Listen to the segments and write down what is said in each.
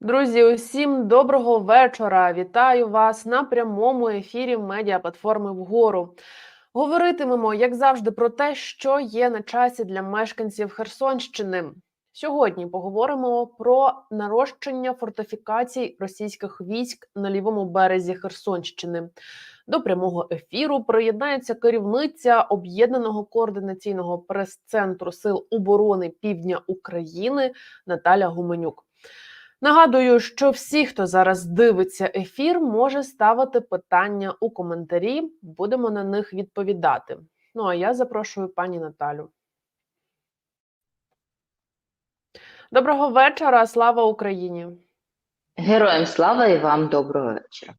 Друзі, усім доброго вечора. Вітаю вас на прямому ефірі медіаплатформи вгору. Говоритимемо, як завжди, про те, що є на часі для мешканців Херсонщини. Сьогодні поговоримо про нарощення фортифікацій російських військ на лівому березі Херсонщини. До прямого ефіру приєднається керівниця об'єднаного координаційного прес-центру Сил оборони Півдня України Наталя Гуменюк. Нагадую, що всі, хто зараз дивиться ефір, може ставити питання у коментарі. Будемо на них відповідати. Ну а я запрошую пані Наталю. Доброго вечора, слава Україні! Героям слава і вам доброго вечора.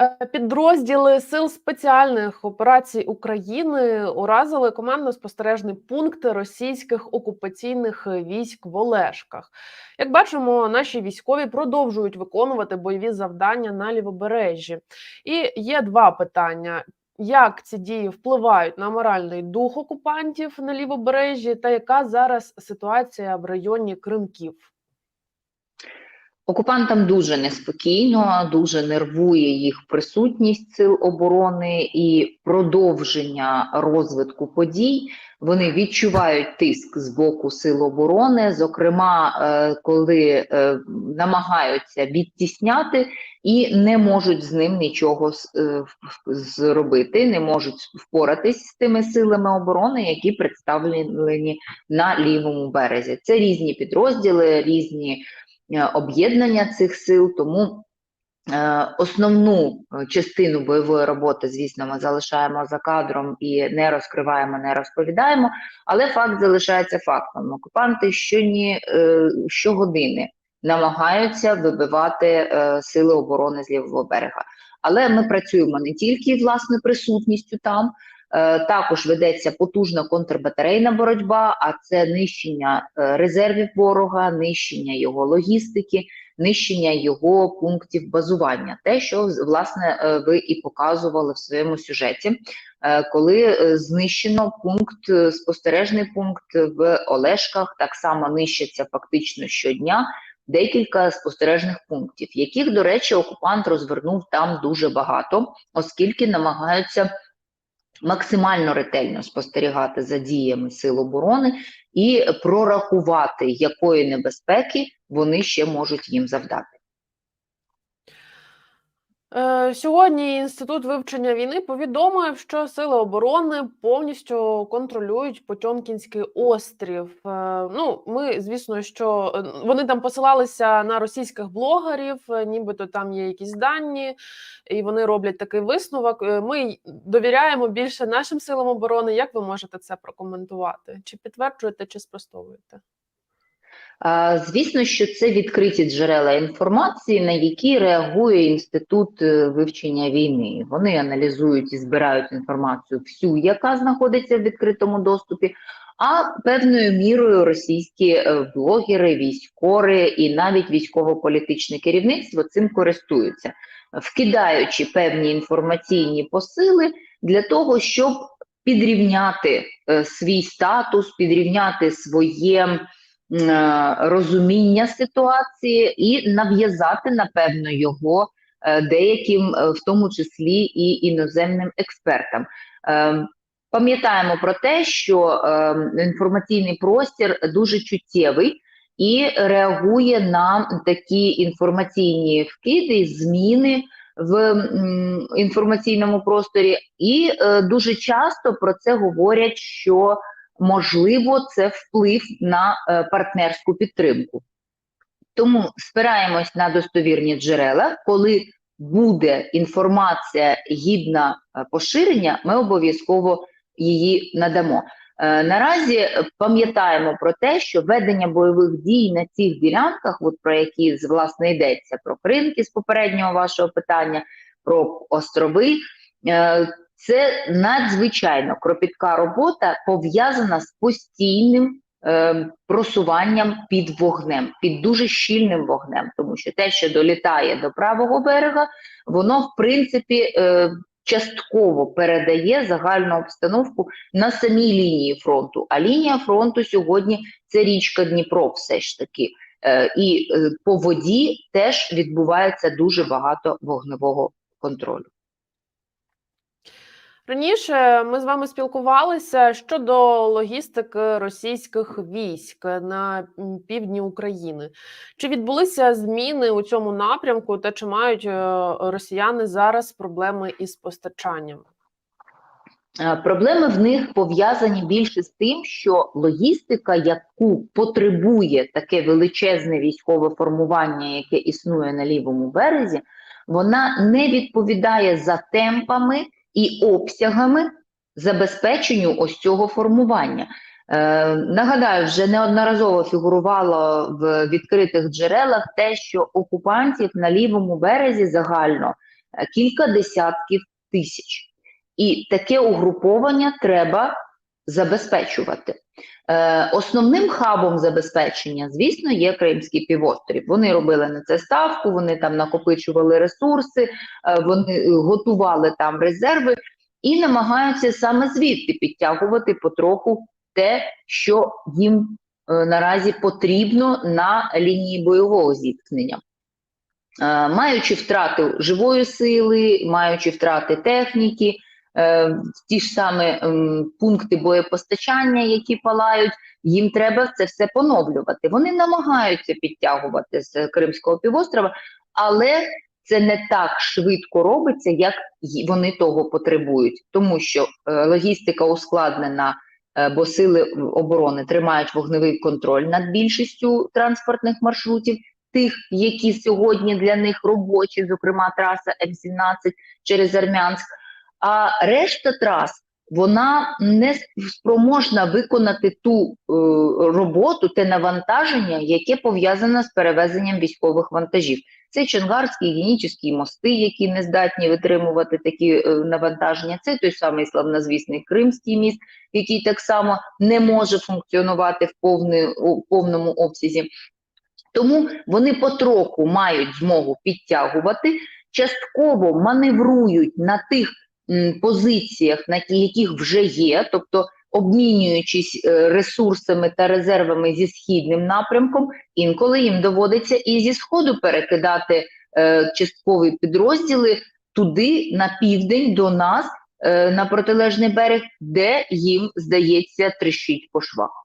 Е, Підрозділи сил спеціальних операцій України уразили командно-спостережний пункт російських окупаційних військ в Олешках. Як бачимо, наші військові продовжують виконувати бойові завдання на лівобережжі. І є два питання: як ці дії впливають на моральний дух окупантів на лівобережжі, та яка зараз ситуація в районі Кримків? Окупантам дуже неспокійно, дуже нервує їх присутність сил оборони і продовження розвитку подій. Вони відчувають тиск з боку сил оборони, зокрема, е, коли е, намагаються відтісняти і не можуть з ним нічого е, зробити, не можуть впоратись з тими силами оборони, які представлені на лівому березі. Це різні підрозділи, різні. Е, об'єднання цих сил, тому е, основну е, частину бойової роботи, звісно, ми залишаємо за кадром і не розкриваємо, не розповідаємо, але факт залишається фактом. Окупанти щоні, щогодини намагаються вибивати сили оборони з лівого берега. Але ми працюємо не тільки власне присутністю там. Також ведеться потужна контрбатарейна боротьба, а це нищення резервів ворога, нищення його логістики, нищення його пунктів базування. Те, що власне ви і показували в своєму сюжеті, коли знищено пункт, спостережний пункт в Олешках, так само нищиться фактично щодня. Декілька спостережних пунктів, яких, до речі, окупант розвернув там дуже багато, оскільки намагаються максимально ретельно спостерігати за діями сил оборони і прорахувати, якої небезпеки вони ще можуть їм завдати. Е, сьогодні інститут вивчення війни повідомив, що сили оборони повністю контролюють Потьомкінський острів. Е, ну, ми звісно, що е, вони там посилалися на російських блогерів, нібито там є якісь дані, і вони роблять такий висновок. Ми довіряємо більше нашим силам оборони. Як ви можете це прокоментувати? Чи підтверджуєте, чи спростовуєте? Звісно, що це відкриті джерела інформації, на які реагує інститут е, вивчення війни. Вони аналізують і збирають інформацію всю, яка знаходиться в відкритому доступі. А певною мірою російські е, блогери, військори і навіть військово-політичне керівництво цим користуються, вкидаючи певні інформаційні посили для того, щоб підрівняти е, свій статус, підрівняти своє. Е, розуміння ситуації і нав'язати, напевно, його е, деяким, е, в тому числі і іноземним експертам. Пам'ятаємо про те, що інформаційний простір дуже чуттєвий і реагує на такі інформаційні вкиди, зміни в інформаційному просторі, і дуже часто про це говорять, що можливо, це вплив на е, партнерську підтримку. Тому спираємось на достовірні джерела, коли буде інформація гідна е, поширення, ми обов'язково її надамо. Е, наразі пам'ятаємо про те, що ведення бойових дій на цих ділянках, от про які власне йдеться, про Кринки з попереднього вашого питання, про острови, це надзвичайно кропітка робота пов'язана з постійним е, просуванням під вогнем, під дуже щільним вогнем, тому що те, що долітає до правого берега, воно в принципі е, частково передає загальну обстановку на самій лінії фронту. А лінія фронту сьогодні це річка Дніпро, все ж таки. Е, І е, по воді теж відбувається дуже багато вогневого контролю. Раніше ми з вами спілкувалися щодо логістики російських військ на півдні України. Чи відбулися зміни у цьому напрямку, та чи мають е, росіяни зараз проблеми із постачанням? Е, Проблеми в них пов'язані більше з тим, що логістика, яку потребує таке величезне військове формування, яке існує на лівому березі, вона не відповідає за темпами і обсягами забезпеченню ось цього формування. Е, нагадаю, вже неодноразово фігурувало в відкритих джерелах те, що окупантів на лівому березі загально е, кілька десятків тисяч. І таке угруповання треба забезпечувати. Е, основним хабом забезпечення, звісно, є Кримський півострів. Вони робили на це ставку, вони там накопичували ресурси, е, вони готували там резерви і намагаються саме звідти підтягувати потроху те, що їм е, наразі потрібно на лінії бойового зіткнення. Е, маючи втрати живої сили, маючи втрати техніки, е, ті ж саме пункти боєпостачання, які палають, їм треба це все поновлювати. Вони намагаються підтягувати з Кримського півострова, але це не так швидко робиться, як вони того потребують, тому що е, логістика ускладнена, е, бо сили оборони тримають вогневий контроль над більшістю транспортних маршрутів тих, які сьогодні для них робочі, зокрема траса М17 через Армянськ. А решта трас вона не спроможна виконати ту е, роботу, те навантаження, яке пов'язане з перевезенням військових вантажів. Це Чонгарські і мости, які не здатні витримувати такі е, навантаження. Це той самий славнозвісний Кримський міст, який так само не може функціонувати в повний, у повному обсязі. Тому вони потроху мають змогу підтягувати, частково маневрують на тих позиціях, на яких вже є, тобто обмінюючись е, ресурсами та резервами зі східним напрямком, інколи їм доводиться і зі сходу перекидати е, часткові підрозділи туди, на південь, до нас, е, на протилежний берег, де їм здається тріщить по швах.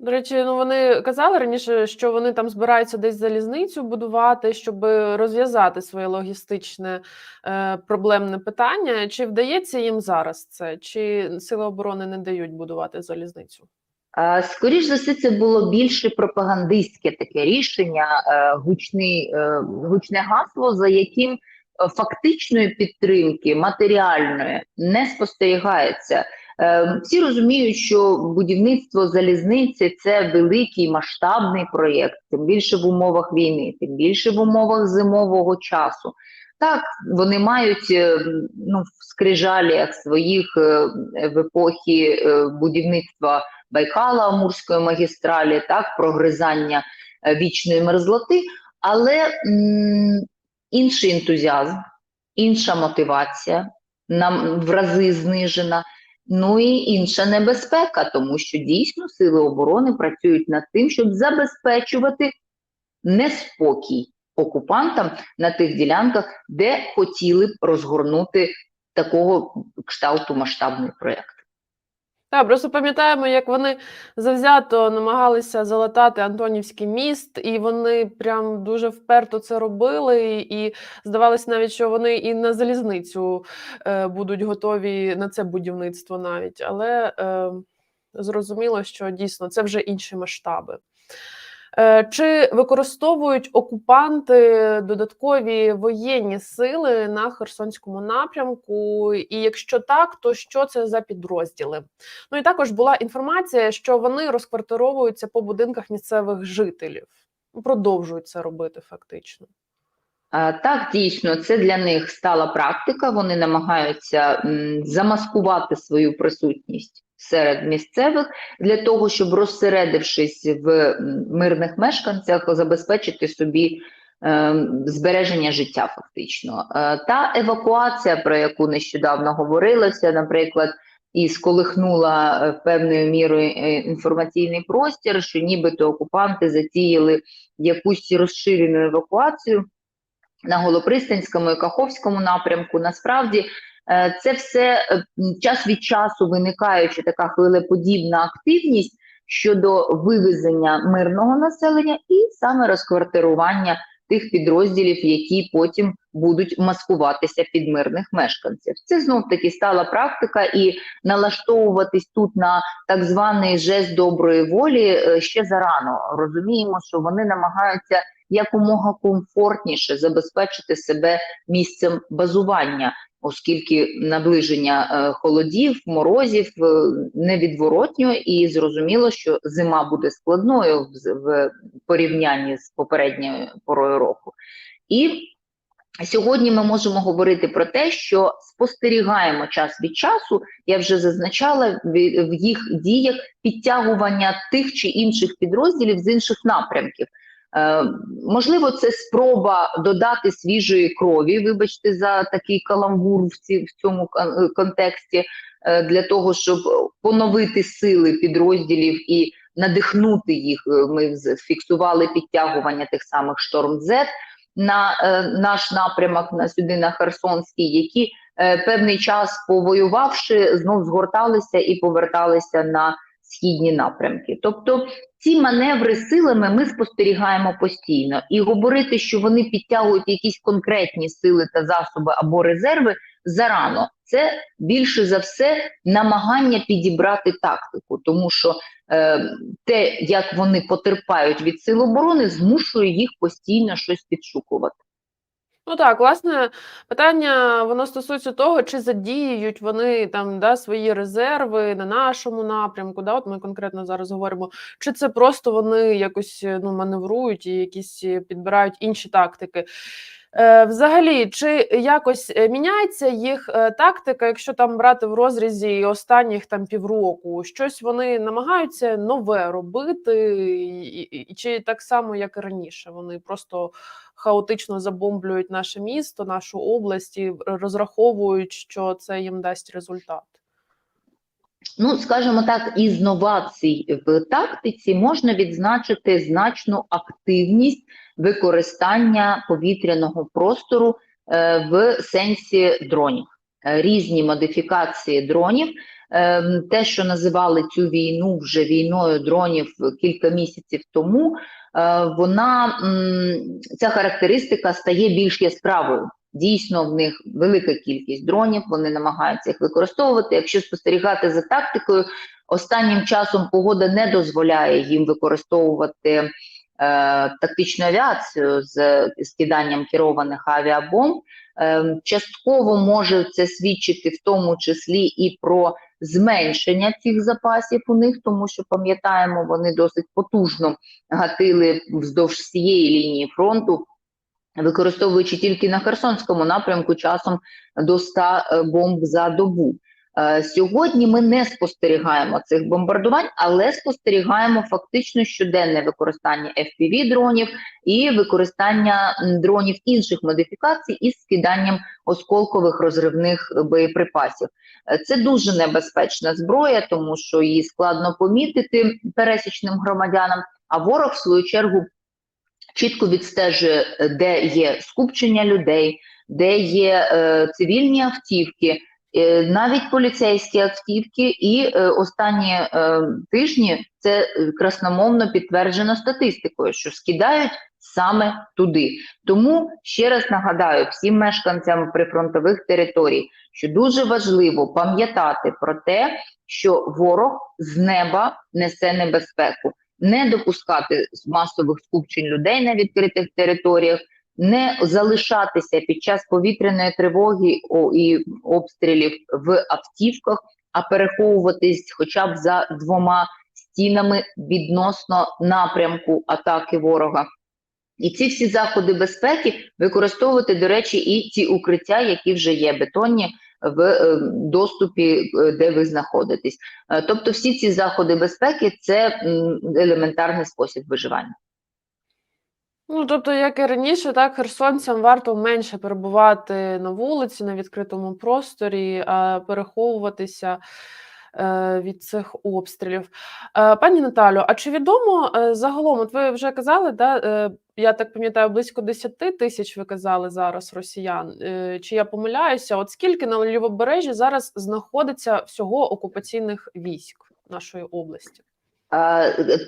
До речі, ну вони казали раніше, що вони там збираються десь залізницю будувати, щоб розв'язати своє логістичне е, проблемне питання. Чи вдається їм зараз це? Чи сили оборони не дають будувати залізницю? А, Скоріш за все, це було більше пропагандистське таке рішення, е, гучний, е, гучне гасло, за яким е, фактичної підтримки матеріальної не спостерігається. Е, Всі розуміють, що будівництво залізниці це великий масштабний проєкт, тим більше в умовах війни, тим більше в умовах зимового часу. Так, вони мають е, ну, в скрижаліях своїх е, в епохи е, будівництва Байкала Амурської магістралі, так, прогризання вічної мерзлоти, але м, інший ентузіазм, інша мотивація, нам в рази знижена. Ну і інша небезпека, тому що дійсно сили оборони працюють над тим, щоб забезпечувати неспокій окупантам на тих ділянках, де хотіли б розгорнути такого кшталту масштабний проєкт. Так, просто пам'ятаємо, як вони завзято намагалися залатати Антонівський міст, і вони прям дуже вперто це робили. І здавалося навіть, що вони і на залізницю е, будуть готові на це будівництво навіть. Але е, зрозуміло, що дійсно це вже інші масштаби. Е, Чи використовують окупанти додаткові воєнні сили на Херсонському напрямку? І якщо так, то що це за підрозділи? Ну і також була інформація, що вони розквартировуються по будинках місцевих жителів, продовжують це робити фактично. Так, дійсно, це для них стала практика. Вони намагаються замаскувати свою присутність серед місцевих для того, щоб розсередившись в мирних мешканцях, забезпечити собі е, збереження життя, фактично. Е, та евакуація, про яку нещодавно говорилося, наприклад, і сколихнула е, певною мірою е, інформаційний простір, що нібито окупанти затіяли якусь розширену евакуацію на Голопристанському і Каховському напрямку. Насправді це все е, час від часу виникаючи така хвилеподібна активність щодо вивезення мирного населення і саме розквартирування тих підрозділів, які потім будуть маскуватися під мирних мешканців. Це знов таки стала практика, і налаштовуватись тут на так званий жест доброї волі е, ще зарано. Розуміємо, що вони намагаються якомога комфортніше забезпечити себе місцем базування, оскільки наближення е, холодів, морозів е, невідворотньо, і зрозуміло, що зима буде складною в, порівнянні з попередньою порою року. І Сьогодні ми можемо говорити про те, що спостерігаємо час від часу. Я вже зазначала в їх діях підтягування тих чи інших підрозділів з інших напрямків. Е, можливо, це спроба додати свіжої крові. Вибачте за такий каламбур в, цьому е, контексті, е, для того, щоб поновити сили підрозділів і надихнути їх. Ми фіксували підтягування тих самих шторм Z на наш напрямок на сюди на Херсонський, які певний час повоювавши, знов згорталися і поверталися на східні напрямки. Тобто ці маневри силами ми спостерігаємо постійно, і говорити, що вони підтягують якісь конкретні сили та засоби або резерви зарано. Це більше за все намагання підібрати тактику, тому що е, те, як вони потерпають від сил оборони, змушує їх постійно щось підшукувати. Ну так, власне, питання воно стосується того, чи задіють вони там да, свої резерви на нашому напрямку. Да, от ми конкретно зараз говоримо, чи це просто вони якось е, ну, маневрують і якісь е, підбирають інші тактики. Е, взагалі, чи якось е, міняється їх е, тактика, якщо там брати в розрізі останніх там півроку? Щось вони намагаються нове робити, і, чи так само, як і раніше, вони просто хаотично забомблюють наше місто, нашу область і розраховують, що це їм дасть результат. Ну, скажімо так, із новацій в тактиці можна відзначити значну активність використання повітряного простору е, в сенсі дронів, Е, різні модифікації дронів. Е, те, що називали цю війну вже війною дронів кілька місяців тому, е, вона ця характеристика стає більш яскравою. Дійсно, в них велика кількість дронів, вони намагаються їх використовувати. Якщо спостерігати за тактикою, останнім часом погода не дозволяє їм використовувати е, тактичну авіацію з скиданням керованих авіабомб. Е, частково може це свідчити в тому числі і про зменшення цих запасів у них, тому що пам'ятаємо, вони досить потужно гатили вздовж всієї лінії фронту використовуючи тільки на Херсонському напрямку часом до 100 е, бомб за добу. Е, Сьогодні ми не спостерігаємо цих бомбардувань, але спостерігаємо фактично щоденне використання fpv дронів і використання дронів інших модифікацій із скиданням осколкових розривних боєприпасів. Е, Це дуже небезпечна зброя, тому що її складно помітити пересічним громадянам. А ворог, в свою чергу, чітко відстежує, е, де є скупчення людей, де є е, цивільні автівки, е, навіть поліцейські автівки, і е, останні е, тижні це е, красномовно підтверджено статистикою, що скидають саме туди. Тому ще раз нагадаю всім мешканцям прифронтових територій, що дуже важливо пам'ятати про те, що ворог з неба несе небезпеку не допускати масових скупчень людей на відкритих територіях, не залишатися під час повітряної тривоги і обстрілів в автівках, а переховуватись хоча б за двома стінами відносно напрямку атаки ворога. І ці всі заходи безпеки використовувати, до речі, і ті укриття, які вже є бетонні в е, доступі, е, де ви знаходитесь. Е, Тобто, всі ці заходи безпеки це елементарний спосіб виживання. Ну, тобто, як і раніше, так, херсонцям варто менше перебувати на вулиці, на відкритому просторі, а переховуватися від цих обстрілів. Пані Наталю, а чи відомо загалом, от ви вже казали, да, я так пам'ятаю, близько 10 тисяч ви казали зараз росіян. Е, чи я помиляюся? От скільки на лівобережжі зараз знаходиться всього окупаційних військ нашої області?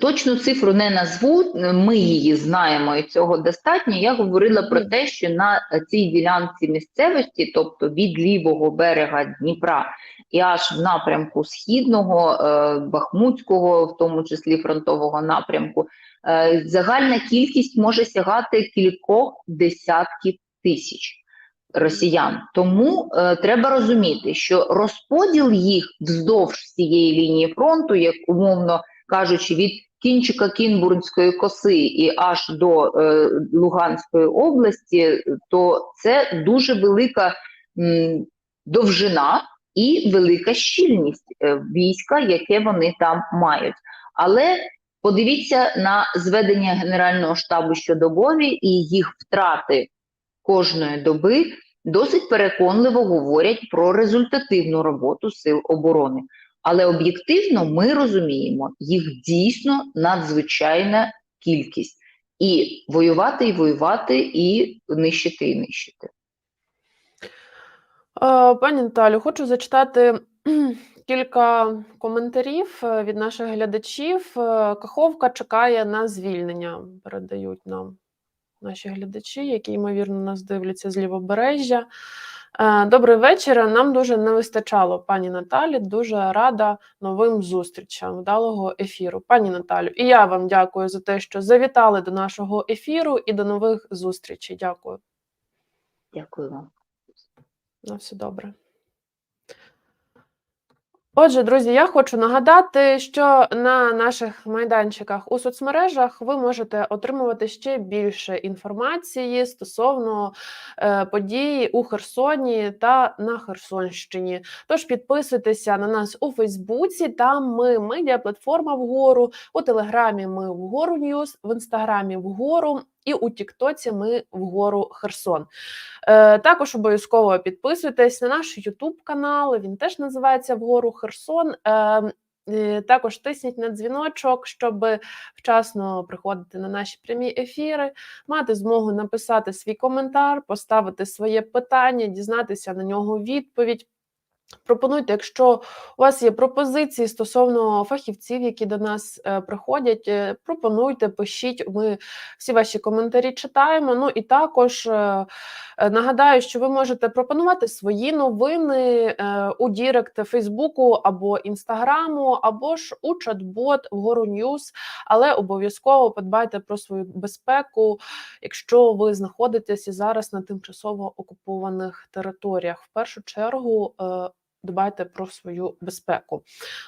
Точну цифру не назву, ми її знаємо, і цього достатньо. Я говорила про те, що на цій ділянці місцевості, тобто від лівого берега Дніпра і аж в напрямку східного, е, Бахмутського, в тому числі фронтового напрямку, загальна кількість може сягати кількох десятків тисяч росіян. Тому е, треба розуміти, що розподіл їх вздовж всієї лінії фронту, як умовно кажучи, від кінчика Кінбурнської коси і аж до е, Луганської області, то це дуже велика м, довжина і велика щільність е, війська, яке вони там мають. Але подивіться на зведення Генерального штабу щодобові і їх втрати кожної доби досить переконливо говорять про результативну роботу сил оборони. Але об'єктивно ми розуміємо, їх дійсно надзвичайна кількість. І воювати, і воювати, і нищити, і нищити. Е, Пані Наталю, хочу зачитати кілька коментарів е, від наших глядачів. Е, Каховка чекає на звільнення. Передають нам наші глядачі, які ймовірно нас дивляться з лівобережжя. Е, Добрий вечір. Нам дуже не вистачало пані Наталі. Дуже рада новим зустрічам. Вдалого ефіру. Пані Наталю, і я вам дякую за те, що завітали до нашого ефіру і до нових зустрічей. Дякую. Дякую вам. На все добре. Отже, друзі, я хочу нагадати, що на наших майданчиках у соцмережах ви можете отримувати ще більше інформації стосовно е, подій у Херсоні та на Херсонщині. Тож підписуйтеся на нас у Фейсбуці. Там ми медіаплатформа вгору, у Телеграмі ми вгору Ньюс, в інстаграмі вгору. І у Тіктоці ми вгору Херсон. Е, також обов'язково підписуйтесь на наш Ютуб канал. Він теж називається Вгору Херсон. Е, е, також тисніть на дзвіночок, щоб вчасно приходити на наші прямі ефіри, мати змогу написати свій коментар, поставити своє питання, дізнатися на нього відповідь. Пропонуйте, якщо у вас є пропозиції стосовно фахівців, які до нас е, приходять, е, пропонуйте, пишіть. Ми всі ваші коментарі читаємо. Ну і також е, нагадаю, що ви можете пропонувати свої новини у Дірект Фейсбуку або Інстаграму, або ж у чат-бот вгору Ньюс, але обов'язково подбайте про свою безпеку, якщо ви знаходитеся зараз на тимчасово окупованих територіях. В першу чергу. Дбайте про свою безпеку.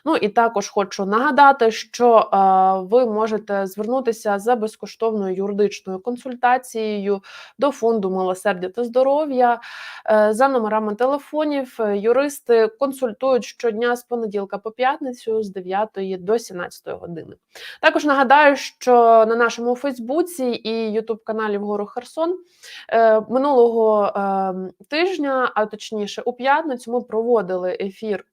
Ну і також хочу нагадати, що е, ви можете звернутися за безкоштовною юридичною консультацією до фонду милосердя та здоров'я е, за номерами телефонів. Е, Юристи консультують щодня з понеділка по п'ятницю з 9 до 17 години. Також нагадаю, що на нашому Фейсбуці і Ютуб каналі Вгору Херсон минулого е, тижня, а точніше у п'ятницю, ми проводили ефір.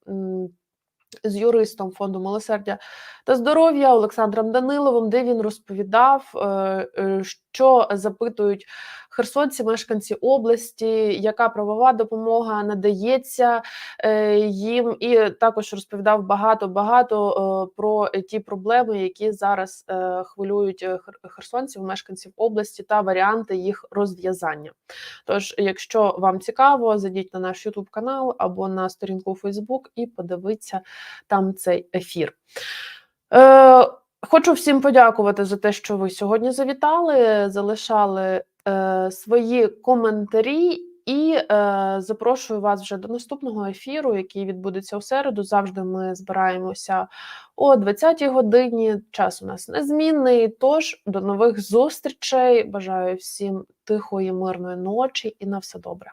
З юристом фонду милосердя та здоров'я Олександром Даниловим, де він розповідав, е, е, що запитують херсонці, мешканці області, яка правова допомога надається е, їм, і також розповідав багато багато е, про ті проблеми, які зараз е, хвилюють херсонців, мешканців області та варіанти їх розв'язання. Тож, якщо вам цікаво, зайдіть на наш YouTube канал або на сторінку Facebook і подивіться там цей ефір. Хочу всім подякувати за те, що ви сьогодні завітали, залишали е, свої коментарі. І е, запрошую вас вже до наступного ефіру, який відбудеться у середу. Завжди ми збираємося о 20-й годині. Час у нас незмінний. Тож до нових зустрічей. Бажаю всім тихої, мирної ночі і на все добре.